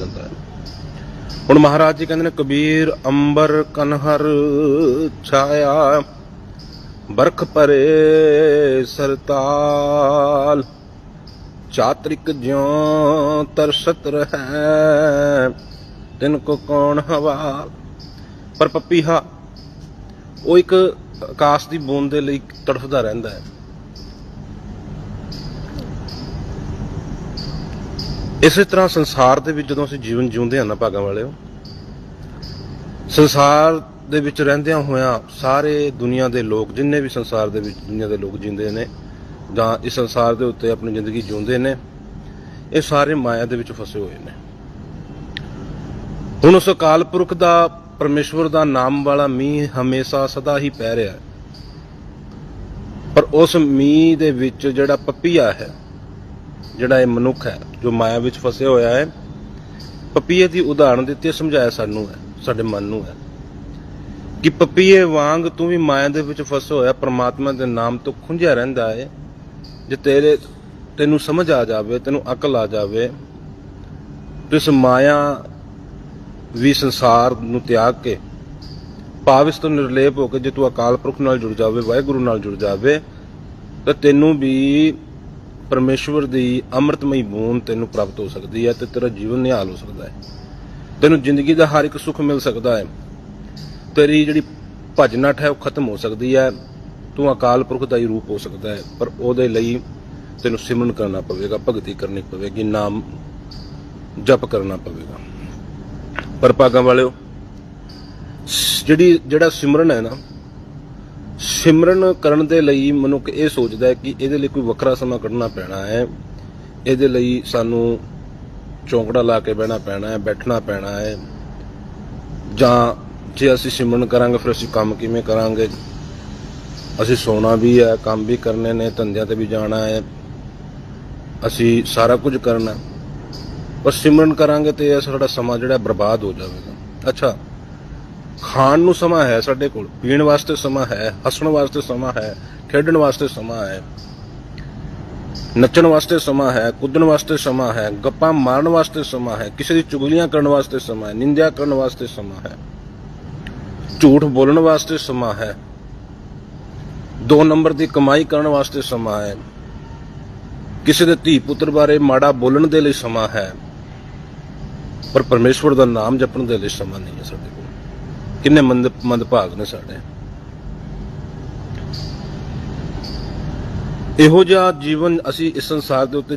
ਜਾਂਦਾ ਹੈ। ਹੁਣ ਮਹਾਰਾਜ ਜੀ ਕਹਿੰਦੇ ਨੇ, ਕਬੀਰ ਅੰਬਰ ਕਨਹਰ ਛਾਇਆ, ਬਰਖ ਪਰੇ ਸਰਤਾਲ, ਚਾਤਰਿਕ ਜਿਉ ਤਰਸਤ ਰਹੈ, ਤਿਨ ਕੋ ਕੌਣ ਹਵਾਲ? ਪਰ ਪਪੀਹਾ, ਉਹ ਇੱਕ ਆਕਾਸ਼ ਦੀ ਬੂੰਦ ਦੇ ਲਈ ਤੜਫਦਾ ਰਹਿੰਦਾ ਹੈ। ਇਸੇ ਤਰ੍ਹਾਂ ਸੰਸਾਰ ਦੇ ਵਿੱਚ ਜਦੋਂ ਅਸੀਂ ਜੀਵਨ ਜਿਉਂਦੇ ਹਾਂ ਨਾ ਭਾਗਾਂ ਵਾਲਿਓ, ਸੰਸਾਰ ਦੇ ਵਿੱਚ ਰਹਿੰਦਿਆਂ ਹੋਇਆਂ ਸਾਰੇ ਦੁਨੀਆ ਦੇ ਲੋਕ, ਜਿੰਨੇ ਵੀ ਸੰਸਾਰ ਦੇ ਵਿੱਚ ਦੁਨੀਆ ਦੇ ਲੋਕ ਜਿੰਦੇ ਨੇ ਜਾਂ ਇਸ ਸੰਸਾਰ ਦੇ ਉੱਤੇ ਆਪਣੀ ਜ਼ਿੰਦਗੀ ਜਿਉਂਦੇ ਨੇ, ਇਹ ਸਾਰੇ ਮਾਇਆ ਦੇ ਵਿੱਚ ਫਸੇ ਹੋਏ ਨੇ। ਹੁਣ ਉਸ ਅਕਾਲ ਪੁਰਖ ਦਾ, ਪਰਮੇਸ਼ਵਰ ਦਾ ਨਾਮ ਵਾਲਾ ਮੀਂਹ ਹਮੇਸ਼ਾ ਸਦਾ ਹੀ ਪੈ ਰਿਹਾ ਹੈ। ਪਰ ਉਸ ਮੀਂਹ ਦੇ ਵਿੱਚ ਜਿਹੜਾ ਪਪੀਆ ਹੈ ਜਿਹੜਾ ਇਹ ਮਨੁੱਖ ਹੈ ਜੋ ਮਾਇਆ ਵਿੱਚ ਫਸਿਆ ਹੋਇਆ ਹੈ ਪਪੀਏ ਦੀ ਉਦਾਹਰਣ ਦਿੱਤੀ ਹੈ, ਸਮਝਾਇਆ ਸਾਨੂੰ ਹੈ ਸਾਡੇ ਮਨ ਨੂੰ ਹੈ ਕਿ ਪਪੀਏ ਵਾਂਗ ਤੂੰ ਵੀ ਮਾਇਆ ਦੇ ਵਿੱਚ ਫਸਿਆ ਹੋਇਆ ਪ੍ਰਮਾਤਮਾ ਦੇ ਨਾਮ ਤੋਂ ਖੁੰਝਿਆ ਰਹਿੰਦਾ ਹੈ ਜੇ ਤੇਰੇ ਤੈਨੂੰ ਸਮਝ ਆ ਜਾਵੇ ਤੈਨੂੰ ਅਕਲ ਆ ਜਾਵੇ ਇਸ ਮਾਇਆ ਵੀ ਸੰਸਾਰ ਨੂੰ ਤਿਆਗ ਕੇ ਭਾਵਿਸ਼ ਤੋਂ ਨਿਰਲੇਪ ਹੋ ਕੇ ਜੇ ਤੂੰ ਅਕਾਲ ਪੁਰਖ ਨਾਲ ਜੁੜ ਜਾਵੇ ਵਾਹਿਗੁਰੂ ਨਾਲ ਜੁੜ ਜਾਵੇ ਤਾਂ ਤੈਨੂੰ ਵੀ ਪਰਮੇਸ਼ਵਰ ਦੀ ਅੰਮ੍ਰਿਤਮਈ ਬੂੰਦ ਤੈਨੂੰ ਪ੍ਰਾਪਤ ਹੋ ਸਕਦੀ ਹੈ ਤੇ ਤੇਰਾ ਜੀਵਨ ਨਿਹਾਲ ਹੋ ਸਕਦਾ ਹੈ। ਤੈਨੂੰ ਜ਼ਿੰਦਗੀ ਦਾ ਹਰ ਇੱਕ ਸੁੱਖ ਮਿਲ ਸਕਦਾ ਹੈ। ਤੇਰੀ ਜਿਹੜੀ ਭੱਜ ਹੈ ਉਹ ਖਤਮ ਹੋ ਸਕਦੀ ਹੈ। ਤੂੰ ਅਕਾਲ ਪੁਰਖ ਦਾ ਹੀ ਰੂਪ ਹੋ ਸਕਦਾ ਹੈ, ਪਰ ਉਹਦੇ ਲਈ ਤੈਨੂੰ ਸਿਮਰਨ ਕਰਨਾ ਪਵੇਗਾ, ਭਗਤੀ ਕਰਨੀ ਪਵੇਗੀ, ਨਾਮ ਜਪ ਕਰਨਾ ਪਵੇਗਾ। ਪਰ ਭਾਗਾਂ ਵਾਲਿਓ, ਜਿਹੜੀ ਜਿਹੜਾ ਸਿਮਰਨ ਹੈ ਨਾ ਸਿਮਰਨ ਕਰਨ ਦੇ ਲਈ ਮਨੁੱਖ ਇਹ ਸੋਚਦਾ ਹੈ ਕਿ ਇਹਦੇ ਲਈ ਕੋਈ ਵੱਖਰਾ ਸਮਾਂ ਕੱਢਣਾ ਪੈਣਾ ਹੈ। ਇਹਦੇ ਲਈ ਸਾਨੂੰ ਚੌਂਕੜਾ ਲਾ ਕੇ ਬਹਿਣਾ ਪੈਣਾ ਹੈ, ਬੈਠਣਾ ਪੈਣਾ ਹੈ। ਜਾਂ ਜੇ ਅਸੀਂ ਸਿਮਰਨ ਕਰਾਂਗੇ, ਫਿਰ ਅਸੀਂ ਕੰਮ ਕਿਵੇਂ ਕਰਾਂਗੇ? ਅਸੀਂ ਸੋਣਾ ਵੀ ਹੈ, ਕੰਮ ਵੀ ਕਰਨੇ ਨੇ, ਧੰਦਿਆਂ ਤੇ ਵੀ ਜਾਣਾ ਹੈ। ਅਸੀਂ ਸਾਰਾ ਕੁਝ ਕਰਨਾ ਪਰ ਸਿਮਰਨ ਕਰਾਂਗੇ ਤੇ ਇਹ ਸਾਡਾ ਸਮਾਂ ਜਿਹੜਾ ਬਰਬਾਦ ਹੋ ਜਾਵੇਗਾ। ਅੱਛਾ ਖਾਣ ਨੂੰ ਸਮਾਂ ਹੈ ਸਾਡੇ ਕੋਲ ਪੀਣ ਵਾਸਤੇ ਸਮਾਂ ਹੈ ਹੱਸਣ ਵਾਸਤੇ ਸਮਾਂ ਹੈ ਖੇਡਣ ਵਾਸਤੇ ਸਮਾਂ ਹੈ ਨੱਚਣ ਵਾਸਤੇ ਸਮਾਂ ਹੈ ਕੁੱਦਣ ਵਾਸਤੇ ਸਮਾਂ ਹੈ ਗੱਪਾਂ ਮਾਰਨ ਵਾਸਤੇ ਸਮਾਂ ਹੈ ਕਿਸੇ ਦੀ ਚੁਗਲੀਆਂ ਕਰਨ ਵਾਸਤੇ ਸਮਾਂ ਹੈ ਨਿੰਦਿਆ ਕਰਨ ਵਾਸਤੇ ਸਮਾਂ ਹੈ ਝੂਠ ਬੋਲਣ ਵਾਸਤੇ ਸਮਾਂ ਹੈ ਦੋ ਨੰਬਰ ਦੀ ਕਮਾਈ ਕਰਨ ਵਾਸਤੇ ਸਮਾਂ ਹੈ ਕਿਸੇ ਦੇ ਧੀ ਪੁੱਤਰ ਬਾਰੇ ਮਾੜਾ ਬੋਲਣ ਦੇ ਲਈ ਸਮਾਂ ਹੈ ਪਰ ਪਰਮੇਸ਼ਵਰ ਦਾ ਨਾਮ ਜਪਣ ਦੇ ਲਈ ਸਮਾਂ ਨਹੀਂ ਹੈ ਸਾਡੇ ਕੋਲ ਕਿੰਨੇ ਮੰਦ ਮੰਦਭਾਗ ਨੇ ਸਾਡੇ? ਇਹੋ ਜਿਹਾ ਜੀਵਨ ਅਸੀਂ ਇਸ ਸੰਸਾਰ ਦੇ ਉੱਤੇ